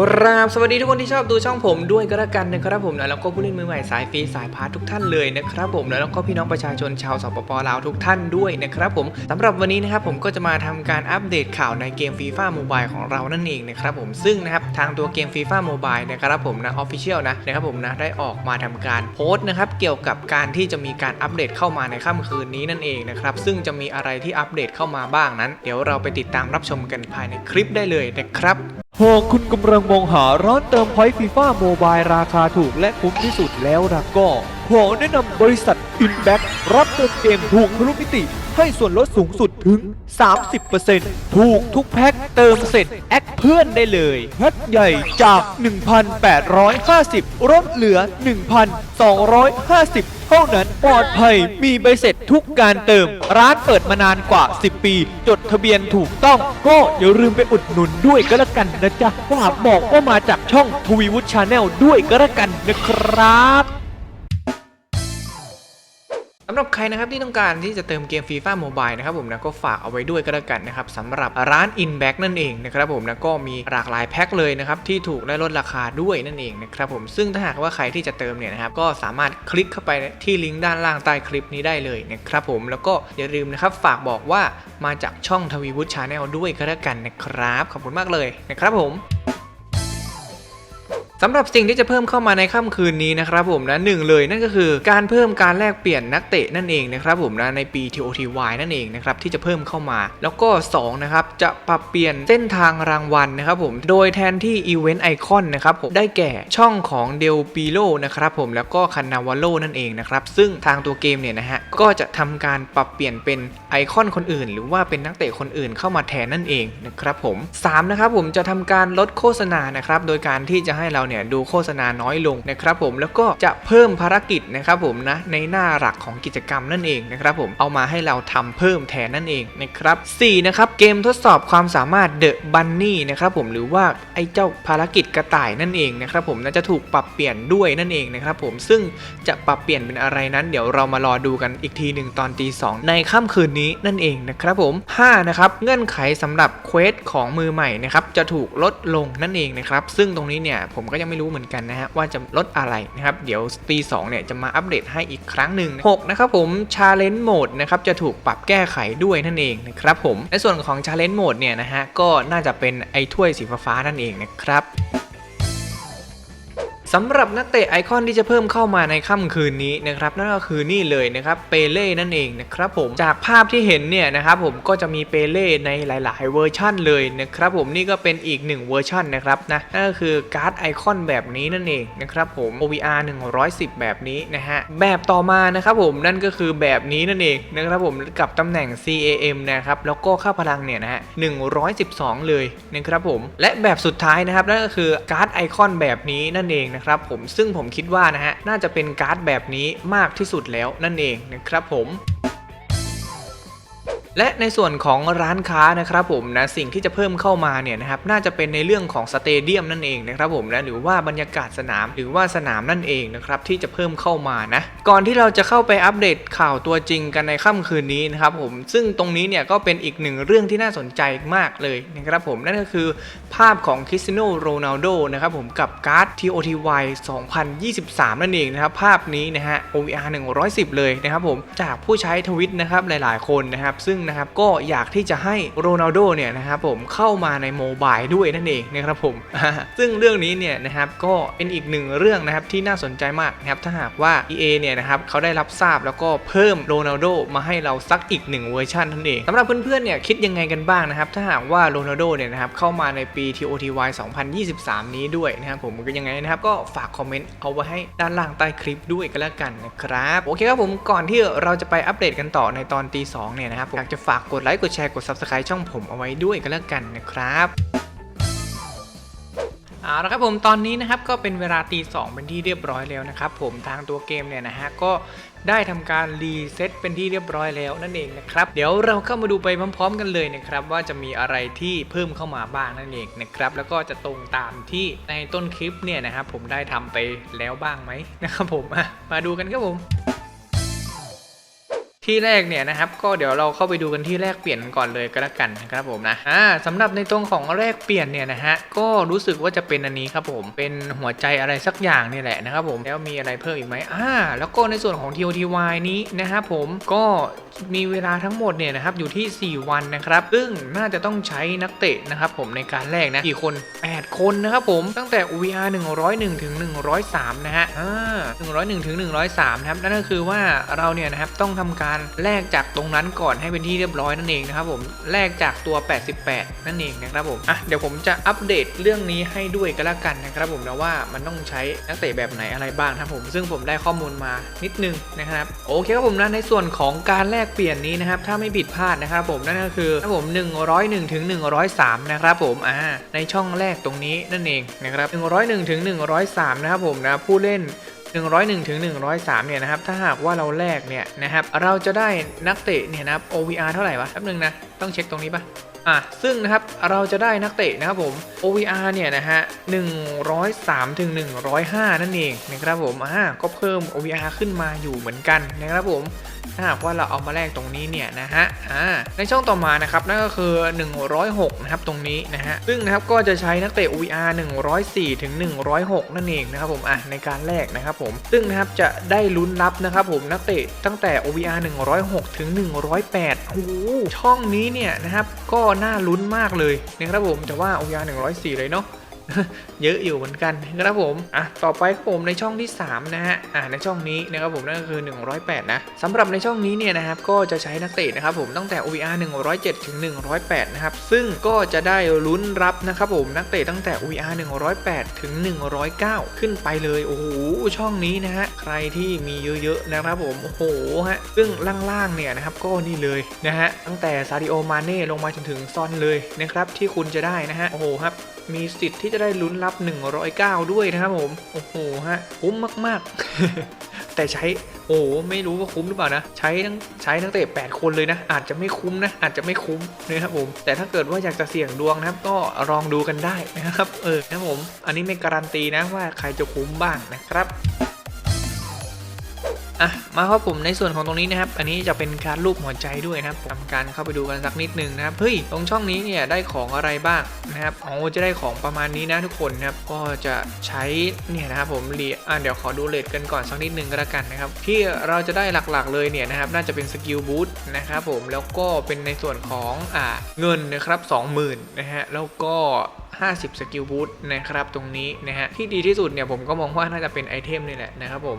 กราบสวัสดีทุกคนที่ชอบดูช่องผมด้วยก็แล้วกันนะครับผมนะแล้วก็ผู้เล่นมือใหม่สายฟรีสายพาร์ททุกท่านเลยนะครับผมนะแล้วก็พี่น้องประชาชนชาวสปปลาวทุกท่านด้วยนะครับผมสำหรับวันนี้นะครับผมก็จะมาทำการอัปเดตข่าวในเกมฟีฟ่าโมบายของเรานั่นเองนะครับผมซึ่งนะครับทางตัวเกมฟีฟ่าโมบายนะครับผมนะออฟฟิเชียลนะนะครับผมนะได้ออกมาทำการโพสต์นะครับเกี่ยวกับการที่จะมีการอัปเดตเข้ามาในค่ำคืนนี้นั่นเองนะครับซึ่งจะมีอะไรที่อัปเดตเข้ามาบ้างนั้น เดี๋ยวเราไปติดตามรับชมกันภายในคลิปได้เลยนะครับ หากคุณกำลังมองหาร้านเติมพอยต์ฟีฟ่าโมบายราคาถูกและคุ้มที่สุดแล้วล่ะก็ ขอแนะนำบริษัทอินแบ็รับเติมเกมถูกทะลุมิติ ให้ส่วนลดสูงสุดถึง 30%ถูกทุกแพ็คเติมเสร็จ แอคเพื่อนได้เลยแพ็คใหญ่จาก 1,850ลดเหลือ 1,250 เท่านั้นปลอดภัยมีใบเสร็จทุกการเติม ร้านเปิดมานานกว่า 10 ปี จดทะเบียนถูกต้องก็อย่าลืมไปอุดหนุนด้วยก็แล้วกันนะจ๊ะฝากบอกว่ามาจากช่องทวีวุฒิชาแนลด้วยก็แล้วกันนะครับ หรับใครนะครับที่ต้องการที่จะเติมเกมฟีฟ่าโมบายนะครับผมนะก็ฝากเอาไว้ด้วยก็แล้วกันนะครับสำหรับร้าน Inback นั่นเองนะครับผมนะก็มีหลากหลายแพ็คเลยนะครับที่ถูกและลดราคาด้วยนั่นเองนะครับผมซึ่งถ้าหากว่าใครที่จะเติมเนี่ยนะครับก็สามารถคลิกเข้าไปที่ลิงก์ด้านล่างใต้คลิปนี้ได้เลยนะครับผมแล้วก็อย่าลืมนะครับฝากบอกว่ามาจากช่องทวีวุฒิชาแนลด้วยก็แล้วกันนะครับขอบคุณมากเลยนะครับผม สำหรับสิ่งที่จะเพิ่มเข้ามาในค่ำคืนนี้นะครับผมนะหนึ่งเลยนั่นก็คือการเพิ่มการแลกเปลี่ยนนักเตะนั่นเองนะครับผมนะในปี TOTY นั่นเองนะครับที่จะเพิ่มเข้ามา แล้วก็2นะครับจะปรับเปลี่ยนเส้นทางรางวัลนะครับผมโดยแทนที่อีเวนต์ไอคอนนะครับผมได้แก่ช่องของเดลปีโลนะครับผมแล้วก็คันนาวาโลนั่นเองนะครับซึ่งทางตัวเกมเนี่ยนะฮะก็จะทำการปรับเปลี่ยนเป็นไอคอนคนอื่น หรือว่าเป็นนักเตะคนอื่นเข้ามาแทนนั่นเองนะครับผมสามนะครับผมจะทำการลดโฆษณานะครับโดยการที่จะให้เราเนี่ยดูโฆษณาน้อยลงนะครับผมแล้วก็จะเพิ่มภารกิจนะครับผมนะในหน้าหลักของกิจกรรมนั่นเองนะครับผมเอามาให้เราทำเพิ่มแทนนั่นเองนะครับ4นะครับเกมทดสอบความสามารถเดอะบันนี่นะครับผมหรือว่าไอ้เจ้าภารกิจกระต่ายนั่นเองนะครับผมน่าจะถูกปรับเปลี่ยนด้วยนั่นเองนะครับผมซึ่งจะปรับเปลี่ยนเป็นอะไรนั้น เดี๋ยวเรามารอดูกันอีกทีหนึ่งตอนตีสองในค่ำคืนนี้นั่นเองนะครับผม5นะครับเงื่อนไขสำหรับเควสของมือใหม่นะครับจะถูกลดลงนั่นเองนะครับซึ่งตรงนี้เนี่ยผมก็ก็ยังไม่รู้เหมือนกันนะฮะว่าจะลดอะไรนะครับ เดี๋ยวตี2เนี่ยจะมาอัปเดตให้อีกครั้งหนึ่ง6นะครับผม Challenge Mode นะครับจะถูกปรับแก้ไขด้วยนั่นเองนะครับผมในส่วนของ Challenge Mode เนี่ยนะฮะก็น่าจะเป็นไอ้ถ้วยสีฟ้านั่นเองนะครับ สำหรับนักเตะไอคอนที่จะเพิ่มเข้ามาในค่ำคืนนี้นะครับนั่นก็คือนี่เลยนะครับเปเล่นั่นเองนะครับผมจากภาพที่เห็นเนี่ยนะครับผมก็จะมีเปเล่ในหลาย ๆ เวอร์ชั่นเลยนะครับผมนี่ก็เป็นอีกหนึ่งเวอร์ชั่นนะครับนะนั่นก็คือการ์ดไอคอนแบบนี้นั่นเองนะครับผม OVR 110 แบบนี้นะฮะแบบต่อมานะครับผมนั่นก็คือแบบนี้นั่นเองนะครับผมกับตำแหน่ง CAM นะครับแล้วก็ค่าพลังเนี่ยนะฮะ112 เลยนะครับผมและแบบสุดท้ายนะครับนั่นก็คือการ์ดไอคอนแบบนี้นั่นเองนะครับผมซึ่งผมคิดว่านะฮะน่าจะเป็นการ์ดแบบนี้มากที่สุดแล้วนั่นเองนะครับผม และในส่วนของร้านค้านะครับผมนะสิ่งที่จะเพิ่มเข้ามาเนี่ยนะครับน่าจะเป็นในเรื่องของสเตเดียมนั่นเองนะครับผมนะหรือว่าบรรยากาศสนามหรือว่าสนามนั่นเองนะครับที่จะเพิ่มเข้ามานะก่อนที่เราจะเข้าไปอัปเดตข่าวตัวจริงกันในค่ำคืนนี้นะครับผมซึ่งตรงนี้เนี่ยก็เป็นอีกหนึ่งเรื่องที่น่าสนใจมากเลยนะครับผมนั่นก็คือภาพของคริสเตียโนโรนัลโดนะครับผมกับการ์ด TOTY 2023 นั่นเองนะครับภาพนี้นะฮะ OVR 110 เลยนะครับผมจากผู้ใช้ทวิตนะครับหลาย ๆ คนนะครับซึ่งนะครับก็อยากที่จะให้โรนัลโดเนี่ยนะครับผมเข้ามาในโมบายด้วยนั่นเองนะครับผม ซึ่งเรื่องนี้เนี่ยนะครับก็เป็นอีกหนึ่งเรื่องนะครับที่น่าสนใจมากนะครับถ้าหากว่า EA เนี่ยนะครับเขาได้รับทราบแล้วก็เพิ่มโรนัลโดมาให้เราสักอีกหนึ่งเวอร์ชันนั่นเองสำหรับเพื่อนๆเนี่ยคิดยังไงกันบ้างนะครับถ้าหากว่าโรนัลโดเนี่ยนะครับเข้ามาในปี TOTY 2023 นี้ด้วยนะครับผมก็ยังไงนะครับก็ฝากคอมเมนต์เอาไว้ให้ด้านล่างใต้คลิปด้วยก็แล้วกันนะครับโอเคครับผมก่อนที่เราจะไปอัปเดตกันต่อในตอนตีสองเนี่ยนะครับอยากจะฝากกดไลค์กดแชร์กด Subscribe ช่องผมเอาไว้ด้วยก็แล้วกันนะครับเอาละครับผมตอนนี้นะครับก็เป็นเวลาตีสองเป็นที่เรียบร้อยแล้วนะครับผมทางตัวเกมเนี่ยนะฮะก็ได้ทำการรีเซ็ตเป็นที่เรียบร้อยแล้วนั่นเองนะครับเดี๋ยวเราเข้ามาดูไปพร้อม ๆ กันเลยนะครับว่าจะมีอะไรที่เพิ่มเข้ามาบ้างนั่นเองนะครับแล้วก็จะตรงตามที่ในต้นคลิปเนี่ยนะครับผมได้ทำไปแล้วบ้างไหมนะครับผมมาดูกันครับผม ที่แรกเนี่ยนะครับ ก็เดี๋ยวเราเข้าไปดูกันที่แรกเปลี่ยนก่อนเลยก็แล้วกันนะครับผมนะอ่าสำหรับในตรงของแรกเปลี่ยนเนี่ยนะฮะก็รู้สึกว่าจะเป็นอันนี้ครับผมเป็นหัวใจอะไรสักอย่างนี่แหละนะครับผมแล้วมีอะไรเพิ่มอีกไหมอ่าแล้วก็ในส่วนของ TOTY นี้นะครับผมก็มีเวลาทั้งหมดเนี่ยนะครับอยู่ที่ 4 วันนะครับซึ่งน่าจะต้องใช้นักเตะนะครับผมในการแรกนะกี่คน 8 คนนะครับผมตั้งแต่ OVR 101ถึง103 นะฮะอ่า101ถึง103 นะครับนั่นก็คือว่าเราเนี่ยนะครับต้องทำการแลกจากตรงนั้นก่อนให้เป็นที่เรียบร้อยนั่นเองนะครับผมแลกจากตัว 88 นั่นเองนะครับผมอะเดี๋ยวผมจะอัปเดตเรื่องนี้ให้ด้วยก็แล้วกันนะครับผมนะว่ามันต้องใช้นักเตะแบบไหนอะไรบ้างนะครับผมซึ่งผมได้ข้อมูลมานิดนึงนะครับโอเคครับผมนะในส่วนของการแลกเปลี่ยนนี้นะครับถ้าไม่ผิดพลาดนะครับผมนั่นก็คือครับผม 101ถึง103 นะครับผมอ่าในช่องแรกตรงนี้นั่นเองนะครับ101ถึง103 นะครับผมนะผู้เล่น 101ถึง103เนี่ยนะครับถ้าหากว่าเราแลกเนี่ยนะครับเราจะได้นักเตะเนี่ยนะครับ OVR เท่าไหร่วะแป๊บนึงนะต้องเช็คตรงนี้ปะอะซึ่งนะครับเราจะได้นักเตะนะครับผม OVR เนี่ยนะฮะ103ถึง105 นั่นเองนะครับผมอ่าก็เพิ่ม OVR ขึ้นมาอยู่เหมือนกันนะครับผม ถ้าหากว่าเราเอามาแลกตรงนี้เนี่ยนะฮะอ่าในช่องต่อมานะครับนั่นก็คือ 106นะครับตรงนี้นะฮะซึ่งนะครับก็จะใช้นักเตะ OVR 104ถึง106 นั่นเองนะครับผมอะในการแลกนะครับผมซึ่งนะครับจะได้ลุ้นรับนะครับผมนักเตะตั้งแต่ OVR 106ถึง108โอ้โหช่องนี้เนี่ยนะครับก็น่าลุ้นมากเลยนะครับผมแต่ว่า OVR 104 เลยเนาะ เยอะอยู่เหมือนกันนะครับผมอะต่อไปครับผมในช่องที่ 3 นะฮะอะในช่องนี้นะครับผมนั่นก็คือ 108 นะสำหรับในช่องนี้เนี่ยนะครับก็จะใช้นักเตะนะครับผมตั้งแต่ OVR 107 ถึง 108 นะครับ ซึ่งก็จะได้ลุ้นรับนะครับผมนักเตะตั้งแต่ OVR 108 ถึง 109 ขึ้นไปเลย โอ้โห ช่องนี้นะฮะ ใครที่มีเยอะๆนะครับผม โอ้โหฮะ ซึ่งล่างๆเนี่ยนะครับก็นี่เลยนะฮะ ตั้งแต่ซาดิโอมาเน่ลงมาจนถึงซอนเลยนะครับที่คุณจะได้นะฮะ โอ้โหครับ มีสิทธิ์ที่จะได้ลุ้นรับ 109 ด้วยนะครับผม โอ้โหฮะคุ้มมาก ๆ แต่ใช้โอ้ไม่รู้ว่าคุ้มหรือเปล่านะ ใช้ทั้งใช้ตั้งแต่8คนเลยนะ อาจจะไม่คุ้มนะ อาจจะไม่คุ้มนะครับผม แต่ถ้าเกิดว่าอยากจะเสี่ยงดวงนะครับก็ลองดูกันได้นะครับ เออนะครับผม อันนี้ไม่การันตีนะว่าใครจะคุ้มบ้างนะครับ อะมาครับผมในส่วนของตรงนี้นะครับ อันนี้จะเป็นการรูปหัวใจด้วยนะครับทำการเข้าไปดูกันสักนิดนึงนะครับเฮ้ยตรงช่องนี้เนี่ยได้ของอะไรบ้างนะครับอ๋อจะได้ของประมาณนี้นะทุกคนนะครับก็จะใช้เนี่ยนะครับผมเรียอะเดี๋ยวขอดูเลทกันก่อนสักนิดนึงก็แล้วกันนะครับที่เราจะได้หลักๆเลยเนี่ยนะครับน่าจะเป็นสกิลบูทนะครับผมแล้วก็เป็นในส่วนของอ่าเงินนะครับ20,000นะฮะแล้วก็50 สกิลบูทนะครับตรงนี้นะฮะที่ดีที่สุดเนี่ยผมก็มองว่าน่าจะเป็นไอเทมนี่แหละนะครับผม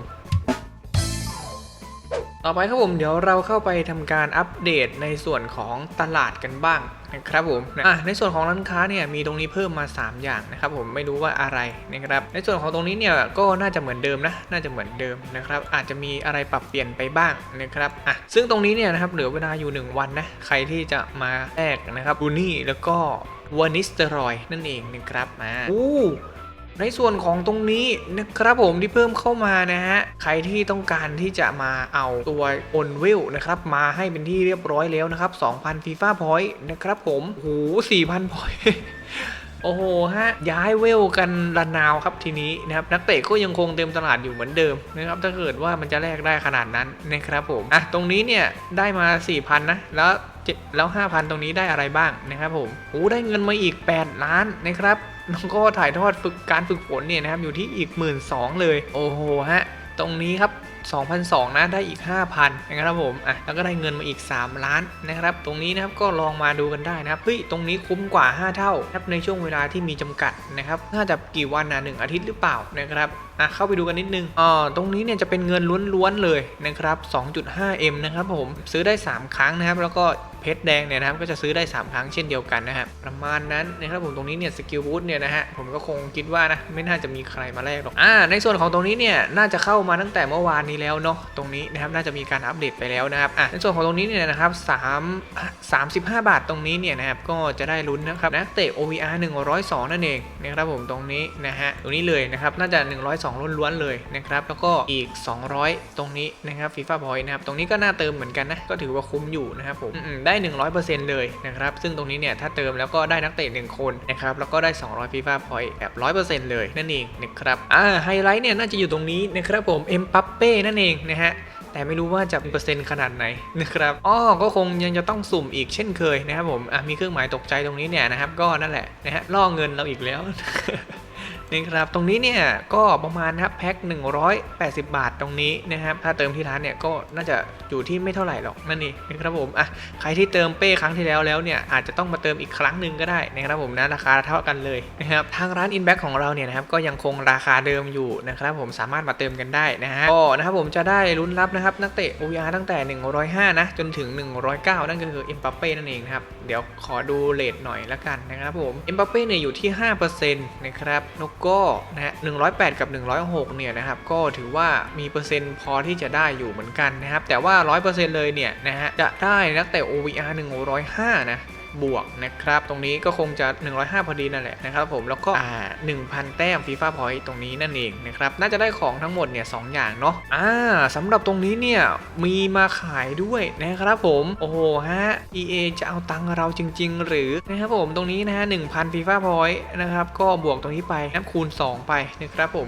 ต่อไปครับผมเดี๋ยวเราเข้าไปทำการอัปเดตในส่วนของตลาดกันบ้างนะครับผมอะในส่วนของร้านค้าเนี่ยมีตรงนี้เพิ่มมา 3 อย่างนะครับผมไม่รู้ว่าอะไรนะครับ ในส่วนของตรงนี้เนี่ยก็น่าจะเหมือนเดิมนะน่าจะเหมือนเดิมนะครับ อาจจะมีอะไรปรับเปลี่ยนไปบ้างนะครับอะซึ่งตรงนี้เนี่ยนะครับเหลือเวลาอยู่ 1 วันนะใครที่จะมาแลกนะครับบูนี่แล้วก็วานิสเตอรอยนั่นเองนะครับอ่าอู้ ในส่วนของตรงนี้นะครับผมที่เพิ่มเข้ามานะฮะใครที่ต้องการที่จะมาเอาตัวโอนเวลนะครับมาให้เป็นที่เรียบร้อยแล้วนะครับ 2,000ฟีฟ่าพอยต์นะครับผมโอ้โห4,000พอยต์โอ้โหฮะย้ายเวลกันระนาวครับทีนี้นะครับนักเตะก็ยังคงเต็มตลาดอยู่เหมือนเดิมนะครับถ้าเกิดว่ามันจะแลกได้ขนาดนั้นนะครับผมอะตรงนี้เนี่ยได้มา 4,000นะแล้วแล้ว 5,000 ตรงนี้ได้อะไรบ้างนะครับผมโอ้ได้เงินมาอีก 8 ล้านนะครับ น้องก็ถ่ายทอดฝึกการฝึกฝนเนี่ยนะครับอยู่ที่อีก 1 2ื่นเลย โอ้โหฮะ ตรงนี้ครับ2,002นะได้อีก 5,000นะครับผมอะแล้วก็ได้เงินมาอีก 3 ล้านนะครับ ตรงนี้นะครับก็ลองมาดูกันได้นะครับเฮ้ยตรงนี้คุ้มกว่า 5 เท่านะครับในช่วงเวลาที่มีจำกัดนะครับน่าจะกี่วันนะหนึ่งอาทิตย์หรือเปล่านะครับ อะเข้าไปดูกันนิดนึงอ๋อตรงนี้เนี่ยจะเป็นเงินล้วนๆเลยนะครับ 2.5M นะครับผมซื้อได้ 3 ครั้งนะครับ แล้วก็เพชรแดงเนี่ยนะครับก็จะซื้อได้ 3 ครั้งเช่นเดียวกันนะครับประมาณนั้นนะครับผมตรงนี้เนี่ยสกิลบูทเนี่ยนะฮะผมก็คงคิดว่านะไม่น่าจะมีใครมาแลกหรอกอ่าในส่วนของตรงนี้เนี่ยน่าจะเข้ามาตั้งแต่เมื่อวานนี้แล้วเนาะตรงนี้นะครับน่าจะมีการอัปเดตไปแล้วนะครับอ่าในส่วนของตรงนี้เนี่ยนะครับ3 35 บาทตรงนี้เนี่ยนะครับก็จะได้ลุ้นนะครับนักเตะ OVR 102 นั่นเองนะครับผมตรงนี้นะฮะตรงนี้เลยนะครับน่าจะ 102ล้วนๆเลยนะครับ แล้วก็อีก 200 ตรงนี้นะครับฟีฟ่าพอยต์นะครับ ตรงนี้ก็น่าเติมเหมือนกันนะ ก็ถือว่าคุ้มอยู่นะครับผมได้ 100%เลยนะครับ ซึ่งตรงนี้เนี่ยถ้าเติมแล้วก็ได้นักเตะ1คนนะครับ แล้วก็ได้ 200ฟีฟ่าพอยต์แบบ100%เลยนั่นเองนะครับอ่าไฮไลท์เนี่ยน่าจะอยู่ตรงนี้นะครับผมเอ็มปัปเป้นั่นเองนะฮะแต่ไม่รู้ว่าจะเป็นเปอร์เซ็นต์ขนาดไหนนะครับอ้อก็คงยังจะต้องสุ่มอีกเช่นเคยนะครับผมมีเครื่องหมายตกใจตรงนี้เนี่ยนะครับ ก็นั่นแหละนะฮะล่อเงินเราอีกแล้ว นี่ครับตรงนี้เนี่ยก็ประมาณนะครับแพ็ค180 บาทตรงนี้นะครับถ้าเติมที่ร้านเนี่ยก็น่าจะอยู่ที่ไม่เท่าไหร่หรอกนั่นเองนะครับผมอะใครที่เติมเป้ครั้งที่แล้วแล้วเนี่ยอาจจะต้องมาเติมอีกครั้งหนึ่งก็ได้นะครับผมนะราคาเท่ากันเลยนะครับทางร้าน Inback ของเราเนี่ยนะครับก็ยังคงราคาเดิมอยู่นะครับผมสามารถมาเติมกันได้นะฮะก็นะครับผมจะได้ลุ้นรับนะครับนักเตะ OR ตั้งแต่ 105 นะ จนถึง 109 นั่นก็คือเอ็มบัปเป้นั่นเองนะครับเดี๋ยวขอดูเลทหน่อยละกันนะครับผมเอ็มบัปเป้เนี่ยอยู่ที่5%นะครับแล้วก็นะฮะ108 กับ 106 เนี่ยนะครับ ก็ถือว่ามีเปอร์เซ็นต์พอที่จะได้อยู่เหมือนกันนะครับ แต่ว่า 100%เลยเนี่ยนะฮะ จะได้นักเตะ OVR 105 นะ บวกนะครับ ตรงนี้ก็คงจะ 105 พอดีนั่นแหละนะครับผมแล้วก็อ่า1,000 แต้ม FIFA Point ตรงนี้นั่นเองนะครับน่าจะได้ของทั้งหมดเนี่ยสองอย่างเนาะอ่าสำหรับตรงนี้เนี่ยมีมาขายด้วยนะครับผมโอ้โหฮะ EA จะเอาตังค์เราจริง ๆ หรือนะครับผมตรงนี้นะฮะ1,000 FIFA Point นะครับก็บวกตรงนี้ไปนับคูณ 2 ไปนะครับผม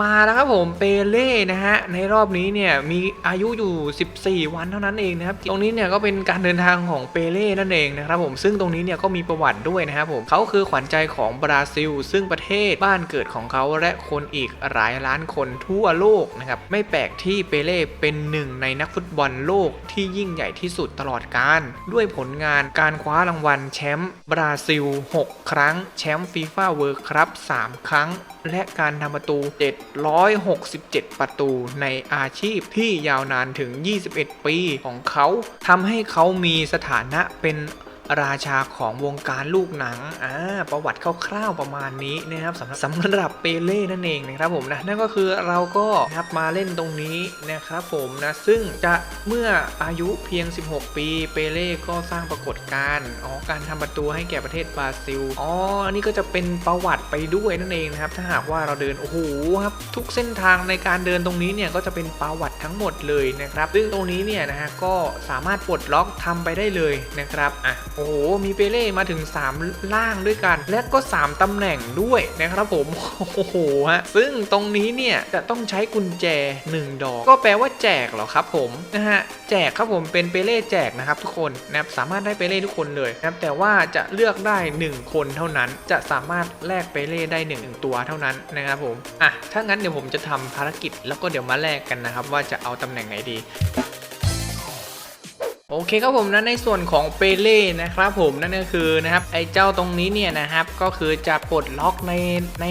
มาแล้วครับผมเปเล่นะฮะในรอบนี้เนี่ยมีอายุอยู่ 14 วันเท่านั้นเองนะครับตรงนี้เนี่ยก็เป็นการเดินทางของเปเล่นั่นเองนะครับผมซึ่งตรงนี้เนี่ยก็มีประวัติด้วยนะครับผมเขาคือขวัญใจของบราซิล ซึ่งประเทศบ้านเกิดของเขาและคนอีกหลายล้านคนทั่วโลกนะครับไม่แปลกที่เปเล่เป็นหนึ่งในนักฟุตบอลโลกที่ยิ่งใหญ่ที่สุดตลอดกาลด้วยผลงานการคว้ารางวัลแชมป์บราซิล 6 ครั้ง แชมป์ฟีฟ่าเวิร์ครับ3ครั้ง และการทำประตู767 ประตูในอาชีพที่ยาวนานถึง 21 ปีของเขาทำให้เขามีสถานะเป็น ราชาของวงการลูกหนังอ่าประวัติคร่าวๆประมาณนี้นะครับสำหรับสำหรับเปเล่นั่นเองนะครับผมนะนั่นก็คือเราก็นะครับมาเล่นตรงนี้นะครับผมนะซึ่งจะเมื่ออายุเพียง 16 ปีเปเล่ก็สร้างปรากฏการณ์อ๋อการทำประตูให้แก่ประเทศบราซิลอ๋ออันนี้ก็จะเป็นประวัติไปด้วยนั่นเองนะครับถ้าหากว่าเราเดินโอ้โหครับทุกเส้นทางในการเดินตรงนี้เนี่ยก็จะเป็นประวัติทั้งหมดเลยนะครับซึ่งตรงนี้เนี่ยนะฮะก็สามารถปลดล็อกทำไปได้เลยนะครับอะโอ้โห มีเปเล่มาถึง 3 ล่างด้วยกัน และก็ 3 ตำแหน่งด้วยนะครับผม โอ้โหฮะ ซึ่งตรงนี้เนี่ยจะต้องใช้กุญแจ 1 ดอก ก็แปลว่าแจกเหรอครับผมนะฮะ แจกครับผมเป็นเปเล่แจกนะครับทุกคนนะครับสามารถได้เปเล่ทุกคนเลยนะครับแต่ว่าจะเลือกได้ 1 คนเท่านั้น จะสามารถแลกเปเล่ได้1งตัวเท่านั้นนะครับผม อะ ถ้างั้นเดี๋ยวผมจะทำภารกิจแล้วก็เดี๋ยวมาแลกกันนะครับว่าจะเอาตำแหน่งไหนดี โอเคครับผมนะในส่วนของเปเล่นะครับผมนั่นก็คือนะครับไอ้เจ้าตรงนี้เนี่ยนะครับก็คือจะปลดล็อกในใน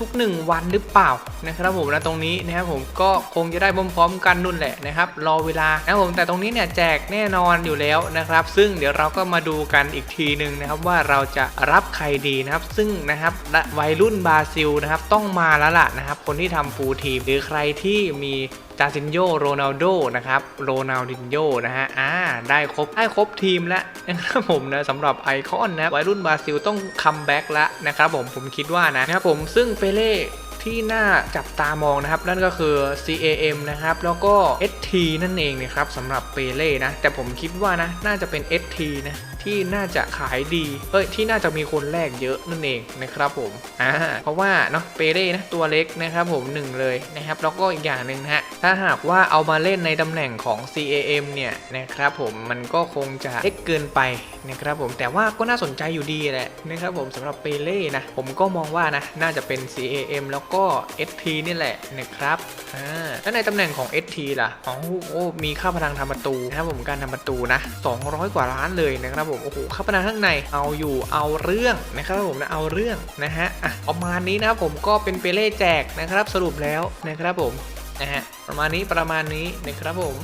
ทุกๆ 1 วันหรือเปล่านะครับผมนะตรงนี้นะครับผมก็คงจะได้พร้อมๆกันนู่นแหละนะครับรอเวลานะครับผมแต่ตรงนี้เนี่ยแจกแน่นอนอยู่แล้วนะครับ ซึ่งเดี๋ยวเราก็มาดูกันอีกทีหนึ่งนะครับว่าเราจะรับใครดีนะครับ ซึ่งนะครับวัยรุ่นบราซิลนะครับต้องมาแล้วล่ะนะครับคนที่ทำฟูลทีมหรือใครที่มี จาซินโยโรนัลโดนะครับโรนัลดินโยนะฮะอ่าได้ครบได้ครบทีมแล้วนะครับผมนะสำหรับไอคอนนะวัยรุ่นบราซิลต้องคัมแบ็กแล้วนะครับผมผมคิดว่านะนะครับผมซึ่งเปเล่ที่น่าจับตามองนะครับ นั่นก็คือ CAM นะครับ แล้วก็ ST นั่นเองนะครับสำหรับเปเล่นะ แต่ผมคิดว่านะ น่าจะเป็น ST นะ ที่น่าจะขายดีเอ้ยที่น่าจะมีคนแลกเยอะนั่นเองนะครับผมอ่าเพราะว่าเนาะเปเร่นะตัวเล็กนะครับผมหนึ่งเลยนะครับแล้วก็อีกอย่างหนึ่งนะฮะถ้าหากว่าเอามาเล่นในตำแหน่งของ CAM เนี่ยนะครับผมมันก็คงจะเล็กเกินไปนะครับผมแต่ว่าก็น่าสนใจอยู่ดีแหละนะครับผมสำหรับเปเล่นะผมก็มองว่านะน่าจะเป็น CAM แล้วก็ ST นี่แหละนะครับอ่าแล้วในตำแหน่งของ ST ล่ะอ๋อโอ้มีค่าพลังทำประตูนะครับผมการทำประตูนะ200 กว่าล้านเลยนะครับผมโอ้โหเข้าไปในข้างในเอาอยู่เอาเรื่องนะครับผมนะเอาเรื่องนะฮะอะประมาณนี้นะครับผมก็เป็นเปเล่แจกนะครับสรุปแล้วนะครับผมนะฮะประมาณนี้ประมาณนี้นะครับผม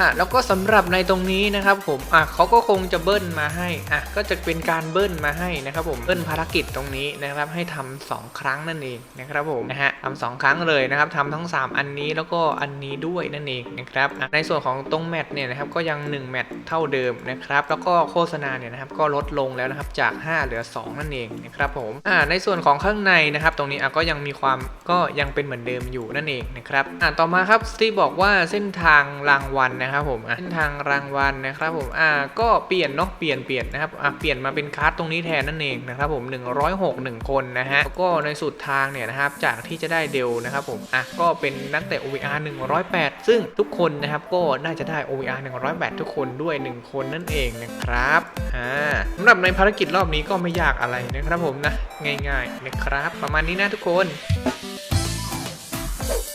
อะแล้วก็สำหรับในตรงนี้นะครับผมอะเขาก็คงจะเบิ้ลมาให้อะก็จะเป็นการเบิ้ลมาให้นะครับผมเบิ้ลภารกิจตรงนี้นะครับให้ทำสองครั้งนั่นเองนะครับผมนะฮะทำสองครั้งเลยนะครับทำทั้ง 3 อันนี้แล้วก็อันนี้ด้วยนั่นเองนะครับอะในส่วนของตรงแมตช์เนี่ยนะครับก็ยัง 1 แมตช์เท่าเดิมนะครับแล้วก็โฆษณาเนี่ยนะครับก็ลดลงแล้วนะครับจาก 5 เหลือ 2 นั่นเองนะครับผมอ่าในส่วนของข้างในนะครับตรงนี้อะก็ยังมีความก็ยังเป็นเหมือนเดิมอยู่นั่นเองนะครับอะต่อมาครับที่บอกว่าเส้นทางรางวัลนะนะครับผมอะเส้นทางรางวัลนะครับผมอ่าก็เปลี่ยนเนาะเปลี่ยนเปลี่ยนนะครับอะเปลี่ยนมาเป็นการ์ดตรงนี้แทนนั่นเองนะครับผม106 1 คนนะฮะแล้วก็ในสุดทางเนี่ยนะครับจากที่จะได้เดลนะครับผมอะก็เป็นนักเตะ OVR 108 ซึ่งทุกคนนะครับก็น่าจะได้ OVR 108 ทุกคนด้วย 1 คนนั่นเองนะครับอ่าสำหรับในภารกิจรอบนี้ก็ไม่ยากอะไรนะครับผมนะง่าย ๆ นะครับ ประมาณนี้นะทุกคน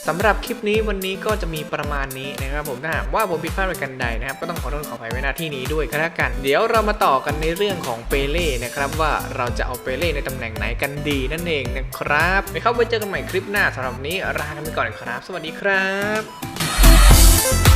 สำหรับคลิปนี้วันนี้ก็จะมีประมาณนี้นะครับผมถ้าหากว่าผมผิดพลาดไปกันใดนะครับ ก็ต้องขอโทษขออภัยไว้หน้าที่นี้ด้วยก็แล้วกัน เดี๋ยวเรามาต่อกันในเรื่องของเปเล่นะครับว่าเราจะเอาเปเล่ในตำแหน่งไหนกันดีนั่นเองนะครับไปเข้าไว้เจอกันใหม่คลิปหน้าสำหรับนนี้ลากันไปก่อนครับ สวัสดีครับ